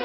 ไป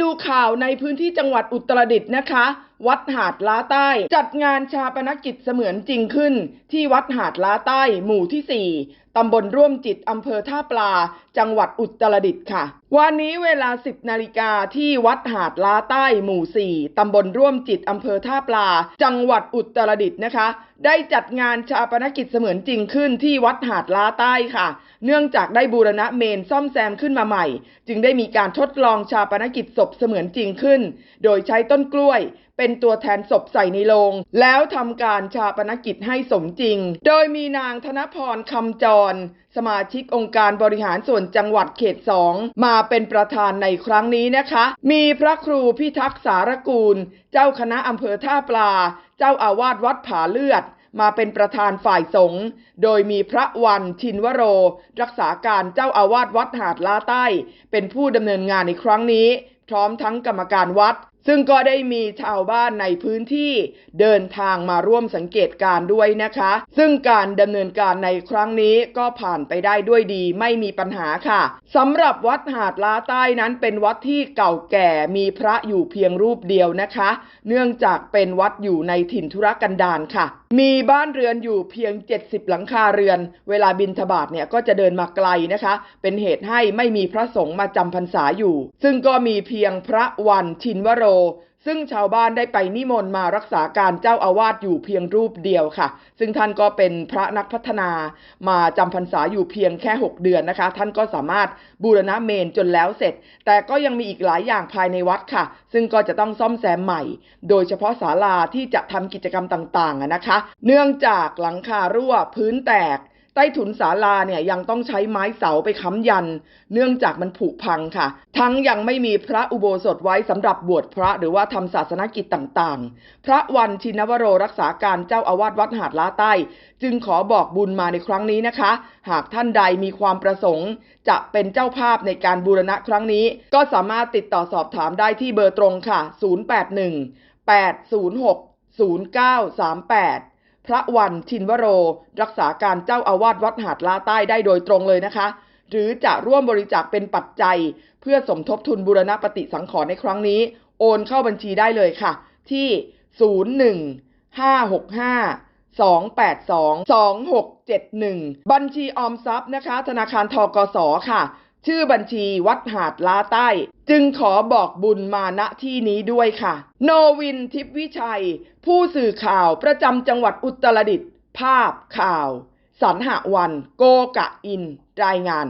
ดูข่าวในพื้นที่จังหวัดอุตรดิตถ์นะคะ วัดหาดล้าใต้ จัดงานชาปนกิจเสมือนจริงขึ้น ที่วัดหาดล้าใต้ หมู่ที่ 4 ตำบลร่วมจิต อำเภอท่าปลา จังหวัดอุตรดิตถ์ค่ะ วันนี้เวลา 10 นาฬิกาที่วัดหาดล้าใต้ หมู่ 4 ตำบลร่วมจิต อำเภอท่าปลา จังหวัดอุตรดิตถ์นะคะ ได้จัดงานชาปนกิจเสมือนจริงขึ้นที่วัดหาดล้าใต้ค่ะ เนื่องจากได้บูรณะเมนซ่อมแซมขึ้นมาใหม่ จึงได้มีการทดลองชาปนกิจศพเสมือนจริงขึ้น โดยใช้ต้นกล้วย เป็นตัวแทนศพใส่ในโลง แล้วทำการชาปนกิจให้สมจริง โดยมีนางธนพรคำจร สมาชิกองค์การบริหารส่วนจังหวัดเขตสองมาเป็นประธานในครั้งนี้นะคะ มีพระครูพิทักษ์สารกูล เจ้าคณะอำเภอท่าปลา เจ้าอาวาสวัดผาเลือดมาเป็นประธานฝ่ายสงฆ์ โดยมีพระวันชินวโร รักษาการเจ้าอาวาสวัดหาดล้าใต้ เป็นผู้ดำเนินงานในครั้งนี้ พร้อมทั้งกรรมการวัดซึ่งก็ได้มีชาวบ้านในพื้นที่เดินทางมาร่วมสังเกตการ์ด้วยนะคะ ซึ่งการดำเนินการในครั้งนี้ก็ผ่านไปได้ด้วยดีไม่มีปัญหาค่ะสำหรับวัดหาดล้าใต้นั้นเป็นวัดที่เก่าแก่มีพระอยู่เพียงรูปเดียวนะคะ เนื่องจากเป็นวัดอยู่ในถิ่นธุรกันดารค่ะ มีบ้านเรือนอยู่เพียง 70 หลังคาเรือน เวลาบินทบาทเนี่ยก็จะเดินมาไกลนะคะ เป็นเหตุให้ไม่มีพระสงฆ์มาจำพรรษาอยู่ ซึ่งก็มีเพียงพระวันชินวโรซึ่งชาวบ้านได้ไปนิมนต์มารักษาการเจ้าอาวาสอยู่เพียงรูปเดียวค่ะ ซึ่งท่านก็เป็นพระนักพัฒนามาจำพรรษาอยู่เพียงแค่ 6 เดือนนะคะ ท่านก็สามารถบูรณะเมนจนแล้วเสร็จ แต่ก็ยังมีอีกหลายอย่างภายในวัดค่ะ ซึ่งก็จะต้องซ่อมแซมใหม่ โดยเฉพาะศาลาที่จะทำกิจกรรมต่างๆนะคะ เนื่องจากหลังคารั่วพื้นแตก ต้ถุนศาลาเนี่ยยังต้องใช้ไม้เสาไปค้ำยัน เนื่องจากมันผุพังค่ะ ทั้งยังไม่มีพระอุโบสถไว้สำหรับบวชพระหรือว่าทำศาสนกิจต่างๆ พระวันชินวโรรักษาการเจ้าอาวาสวัดหาดล้าใต้ จึงขอบอกบุญมาในครั้งนี้นะคะ หากท่านใดมีความประสงค์ จะเป็นเจ้าภาพในการบูรณะครั้งนี้ ก็สามารถติดต่อสอบถามได้ที่เบอร์ตรงค่ะ 081 806 0938 พระวันชินวโร รักษาการเจ้าอาวาสวัดหาดลาใต้ได้โดยตรงเลยนะคะ หรือจะร่วมบริจาคเป็นปัจจัย เพื่อสมทบทุนบูรณปฏิสังขรณ์ในครั้งนี้ โอนเข้าบัญชีได้เลยค่ะ ที่ 01 565 282 2671 บัญชีออมทรัพย์นะคะ ธนาคารทกสค่ะ ชื่อบัญชีวัดหาดล้าใต้ จึงขอบอกบุญมาณที่นี้ด้วยค่ะ โนวินทิพวิชัย ผู้สื่อข่าวประจำจังหวัดอุตรดิตถ์ภาพข่าว สรรหวัน โกกะอิน รายงาน